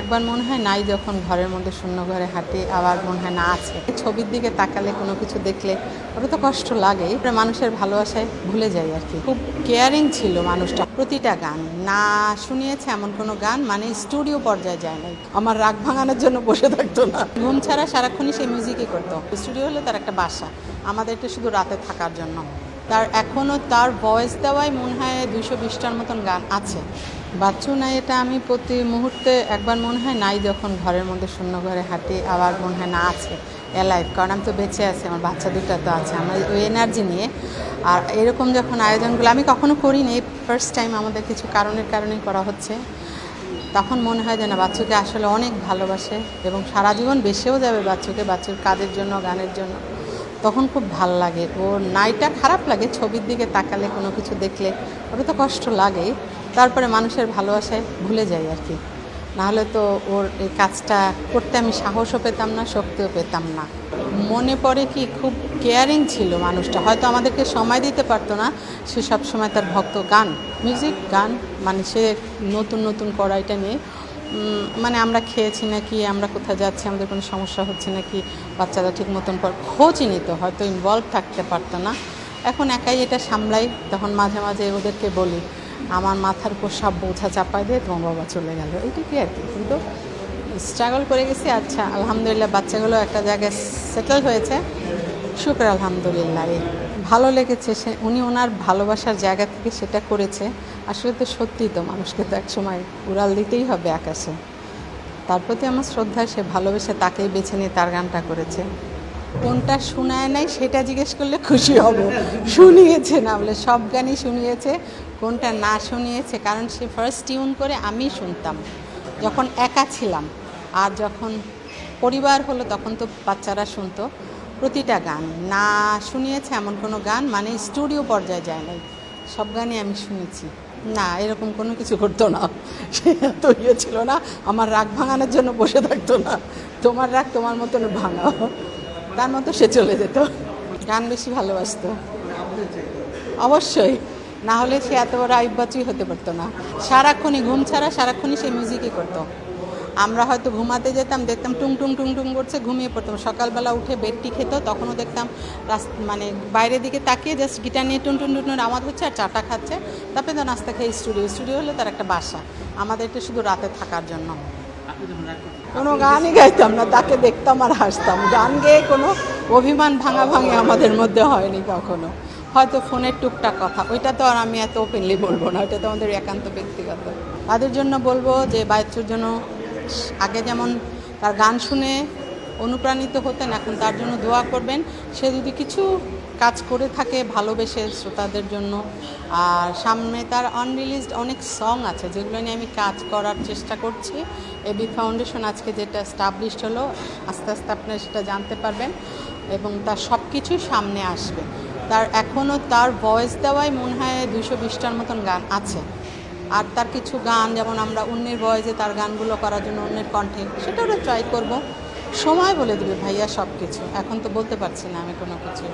একবার মনে হয় নাই যখন ঘরের মধ্যে শূন্য ঘরে হাঁটি, আবার মনে হয় না আছে। ছবির দিকে তাকালে কোনো কিছু দেখলে ওটা তো কষ্ট লাগেই। মানুষের ভালোবাসায় ভুলে যাই আর কি। খুব কেয়ারিং ছিল মানুষটা প্রতিটা গান। না শুনিয়েছে এমন কোনো গান মানে স্টুডিও পর্যায়ে যায় নাই। আমার রাগ ভাঙানোর জন্য বসে থাকতো না। ঘুম ছাড়া সারাক্ষণই সেই মিউজিকই করতো। স্টুডিও হলো তার একটা বাসা। আমাদেরটা শুধু রাতে থাকার জন্য। তার এখনও তার ভয়েস দেওয়াই মনে হয় দুশো বিশটার মতন গান আছে। বাচ্চু নাই এটা আমি প্রতি মুহূর্তে একবার মনে হয় নাই যখন ঘরের মধ্যে শূন্য ঘরে হাঁটি, আবার মনে হয় না আছে এলাইভ কারণ আমি তো বেঁচে আছি, আমার বাচ্চা দুটা তো আছে, আমার ওই এনার্জি নিয়ে। আর এরকম যখন আয়োজনগুলো আমি কখনো করিনি ফার্স্ট টাইম আমাদের কিছু কারণের কারণেই করা হচ্ছে, তখন মনে হয় যে না বাচ্চুকে আসলে অনেক ভালোবাসে এবং সারা জীবন বেসেও যাবে বাচ্চুকে, বাচ্চুর কাজের জন্য, গানের জন্য। তখন খুব ভালো লাগে। ওর নাইটা খারাপ লাগে, ছবির দিকে তাকালে কোনো কিছু দেখলে ওটা তো কষ্ট লাগেই। তারপরে মানুষের ভালোবাসায় ভুলে যাই আর কি। নাহলে তো ওর এই কাজটা করতে আমি সাহসও পেতাম না, শক্তিও পেতাম না। মনে পড়ে কি খুব কেয়ারিং ছিল মানুষটা। হয়তো আমাদেরকে সময় দিতে পারতো না, সে সব সময় তার ভক্ত গান মিউজিক গান মানে সে নতুন নতুন কড়াইটা নিয়ে মানে আমরা খেয়েছি নাকি, আমরা কোথায় যাচ্ছি, আমাদের কোনো সমস্যা হচ্ছে নাকি, বাচ্চারা ঠিক মতন পর খোঁজই নিত হয়তো ইনভলভ থাকতে পারতো না। এখন একাই এটা সামলাই, তখন মাঝে মাঝে ওদেরকে বলি, আমার মাথার উপর সব বোঝা চাপাই দিয়ে তোমার বাবা চলে গেল। এইটুকুই আর কি, কিন্তু স্ট্রাগল করে গেছি আচ্ছা আলহামদুলিল্লাহ, বাচ্চাগুলো একটা জায়গায় সেটেল হয়েছে। শুক্র আলহামদুলিল্লাহ ভালো লেগেছে, সে, উনি ওনার ভালোবাসার জায়গা থেকে সেটা করেছে। আসলে তো সত্যিই তো মানুষকে তো এক সময় উড়াল দিতেই হবে আকাশে। তার প্রতি আমার শ্রদ্ধা, সে ভালোবেসে তাকেই বেছে নিয়ে তার গানটা করেছে। কোনটা শোনায় নাই সেটা জিজ্ঞেস করলে খুশি হব। শুনিয়েছে না বলে, সব গানই শুনিয়েছে, কোনটা না শুনিয়েছে, কারণ সে ফার্স্ট টিউন করে আমি শুনতাম, যখন একা ছিলাম। আর যখন পরিবার হলো তখন তো বাচ্চারা শুনতো। প্রতিটা গান। না শুনিয়েছে এমন কোনো গান মানে স্টুডিও পর্যায়ে যায় নাই। সব গানই আমি শুনেছি। না, এরকম কোনো কিছু করতো না। এত ইয়ে ছিল না, আমার রাগ ভাঙানোর জন্য বসে থাকতো না। তোমার রাগ তোমার মতন ভাঙাও। তার মতো সে চলে যেত। গান বেশি ভালোবাসতো। অবশ্যই। না হলে সে এত বড় আইবাচুই হতে পারতো না। সারাক্ষণই ঘুম ছাড়া সারাক্ষণই সে মিউজিকই করতো। আমরা হয়তো ঘুমাতে যেতাম দেখতাম টুং টুং টুং টুং করছে ঘুমিয়ে পড়তাম। সকালবেলা উঠে বেডটি খেত তখনও দেখতাম মানে বাইরের দিকে তাকিয়ে জাস্ট গিটার নিয়ে টুন টুন টুন আওয়াজ হচ্ছে আর চাটা খাচ্ছে। তারপরে তো নাস্তা খেয়ে স্টুডিও স্টুডিও হলে তার একটা বাসা। আমাদেরটা শুধু রাতে থাকার জন্য। কোনো গানই গাইতাম না তাকে দেখতাম আর হাসতাম। গান গেয়ে কোনো অভিমান ভাঙা ভাঙে আমাদের মধ্যে হয়নি কখনো। হয়তো ফোনের টুকটাক কথা ওইটা তো আর আমি এত ওপেনলি বলব না ওইটা তো আমাদের একান্ত ব্যক্তিগত। তাদের জন্য বলব যে বাচ্চুর জন্য আগে যেমন তার গান শুনে অনুপ্রাণিত হতেন, এখন তার জন্য দোয়া করবেন। সে যদি কিছু কাজ করে থাকে ভালোবেসে শ্রোতাদের জন্য। আর সামনে তার আনরিলিজড অনেক সং আছে, যেগুলো নিয়ে আমি কাজ করার চেষ্টা করছি। এবি ফাউন্ডেশন আজকে যেটা স্টাবলিশড হলো, আস্তে আস্তে আপনারা সেটা জানতে পারবেন এবং তার সব কিছুই সামনে আসবে। তার এখনও তার ভয়েস দেওয়াই মনে হয় দুশো বিশটার মতন গান আছে। আর তার কিছু গান, যেমন আমরা অন্যের বয়সে তার গানগুলো করার জন্য অন্যের কণ্ঠে সেটা ওরা ট্রাই করব। সময় বলে দেবে ভাইয়া সব কিছু এখন তো বলতে পারছি না আমি কোনো কিছু।